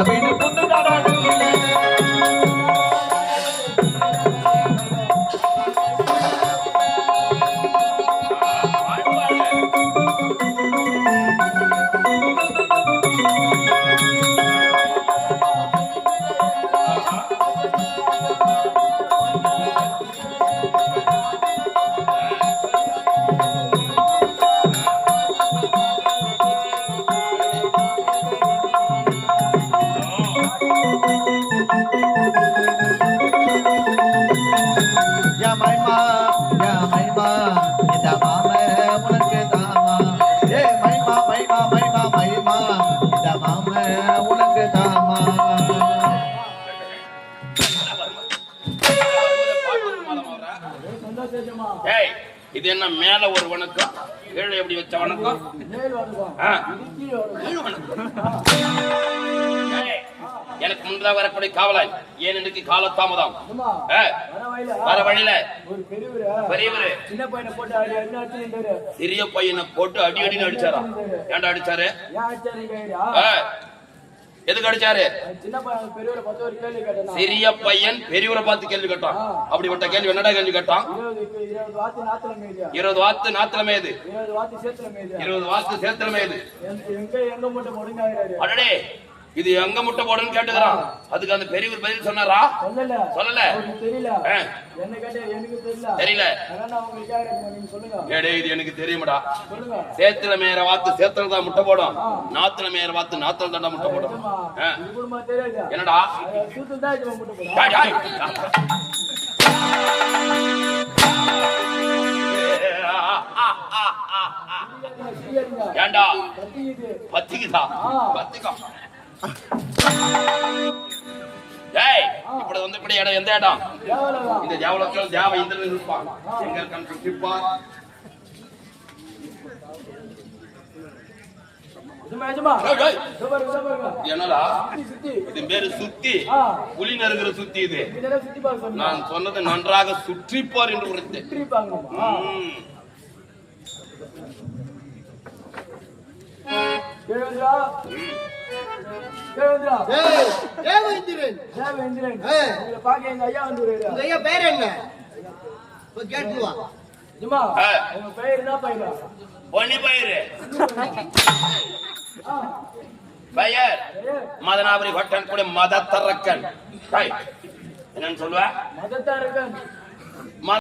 I've யா இந்த மாம உனக்கு தாமா. ஏ மைமா மைமா மைமா மைமா இந்த மாம உனக்கு தாமா. ஏய் இது என்ன மேல ஒரு வணக்கம் கீழே எப்படி வச்ச வணக்கம். வணக்கம். எனக்கு முன்னதாக வரக்கூடிய காவலாய் ஏன் இன்னைக்கு காலதாமதம் ஆ, வர வழியில பெரியவரு. பெரியவரு. சின்ன பையனை போட்டு அடி அடி அடிச்சுட்டாரு சிறிய பையனை போட்டு அடி அடின்னு அடிச்சாரா? ஏன்டா அடிச்சாரு? எதுக்கு அடிச்சாரு? சிறிய பையன் பெரியவரை பார்த்து கேள்வி கேட்டான். அப்படிப்பட்ட கேள்வி என்னடா கேள்வி கேட்டான்? இருபது வாத்தி நாத்துல மேதியா இருபது வாத்து மட்டும் முடங்காயிராரு அடடே இது எங்க முட்டை போடுன்னு கேட்டுக்கிறான். அதுக்கு அந்த பெரியவர் பதில் சொன்னாரா? சொல்லல. சொல்லல. தெரியல. ஆ, என்ன கேட்டா எனக்கு தெரியல. ஏடே இது எனக்கு தெரியுமாடா? சேத்துல மேற வாத்து சேத்துல தான் முட்டை போடும். நாத்துல மேற வாத்து நாத்துல முட்டை போடும். என்னடா? தான் முட்டை போடும். ஏன்டா கத்திக்குது பத்திக்குதா. பத்திக்கோ? டேய் இப்படி வந்து இப்படி இடம் எந்த இடம்? இந்த இந்திரன் இருப்பான். எங்க பாருங்க என்னடா? இது பேரு சுத்தி. புலி நறுகிற சுத்தி இது. நான் சொன்னது நன்றாக சுற்றிப்பார் என்று உரைத்தேன். சுற்றி பார்க்கணுமா ம். கேளுங்கடா கேளுங்கடா ஏய், தேவேந்திரன். தேவ இந்திரன் ஏ. உங்களை பார்க்க எங்க ஐயா வந்து உங்க ஐயா பேர் என்ன? இப்ப கேட்டு வா நிஜமா ஆ. உங்க பெயர் என்ன பையனா? பொன்னி பயிரு. பெயர். மதனாபுரி கூட மதத்தரக்கன். டேய், என்னன்னு சொல்லுவ? மதத்தாரகன்